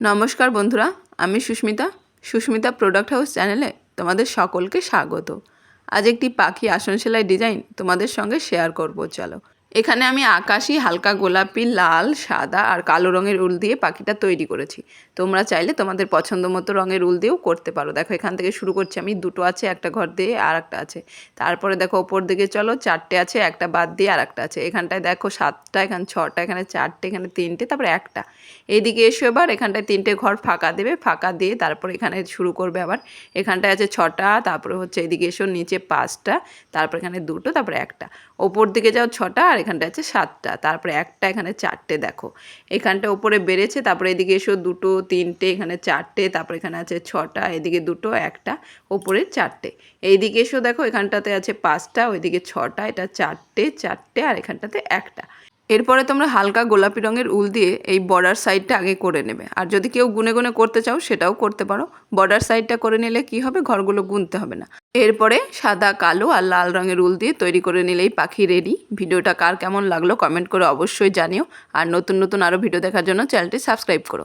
নমস্কার বন্ধুরা, আমি সুস্মিতা। সুস্মিতা প্রোডাক্ট হাউস চ্যানেলে তোমাদের সকলকে স্বাগত। আজ একটি পাখি আসন সেলাই ডিজাইন তোমাদের সঙ্গে শেয়ার করব, চলো। এখানে আমি আকাশি, হালকা গোলাপি, লাল, সাদা আর কালো রঙের উল দিয়ে পাখিটা তৈরি করেছি। তোমরা চাইলে তোমাদের পছন্দ মতো রঙের উল দিয়েও করতে পারো। দেখো, এখান থেকে শুরু করছি আমি। দুটো আছে, একটা ঘর দিয়ে আর একটা আছে। তারপরে দেখো, ওপর দিকে চলো, চারটে আছে, একটা বাদ দিয়ে আর একটা আছে। এখানটায় দেখো, সাতটা, এখানে ছটা, এখানে চারটে, এখানে তিনটে, তারপরে একটা। এইদিকে এসো এবার, এখানটায় তিনটে ঘর ফাঁকা দেবে। ফাঁকা দিয়ে তারপর এখানে শুরু করবে আবার। এখানটায় আছে ছটা, তারপরে হচ্ছে এদিকে এসো, নিচে পাঁচটা, তারপর এখানে দুটো, তারপরে একটা। ওপর দিকে যাও, ছটা আর এখানটা আছে সাতটা, তারপরে একটা এখানে চারটে, দেখো। এখানটা ওপরে বেড়েছে, তারপরে এদিকে এসো দুটো, তিনটে, এখানে চারটে, তারপরে এখানে আছে ছটা, এদিকে দুটো, একটা, ওপরে চারটে। এইদিকে এসো দেখো, এখানটাতে আছে পাঁচটা, ওইদিকে ছটা, এটা চারটে চারটে, আর এখানটাতে একটা। এরপরে তোমরা হালকা গোলাপি রঙের উল দিয়ে এই বর্ডার সাইডটা আগে করে নেবে। আর যদি কেউ গুনে গুনে করতে চাও, সেটাও করতে পারো। বর্ডার সাইডটা করে নিলে কি হবে? ঘরগুলো গুনতে হবে না। এরপরে সাদা, কালো আর লাল রঙের উল দিয়ে তৈরি করে নিলেই পাখি রেডি ভিডিওটা কার কেমন লাগল কমেন্ট করে অবশ্যই জানিও। আর নতুন নতুন আরও ভিডিও দেখার জন্য চ্যানেলটি সাবস্ক্রাইব করো।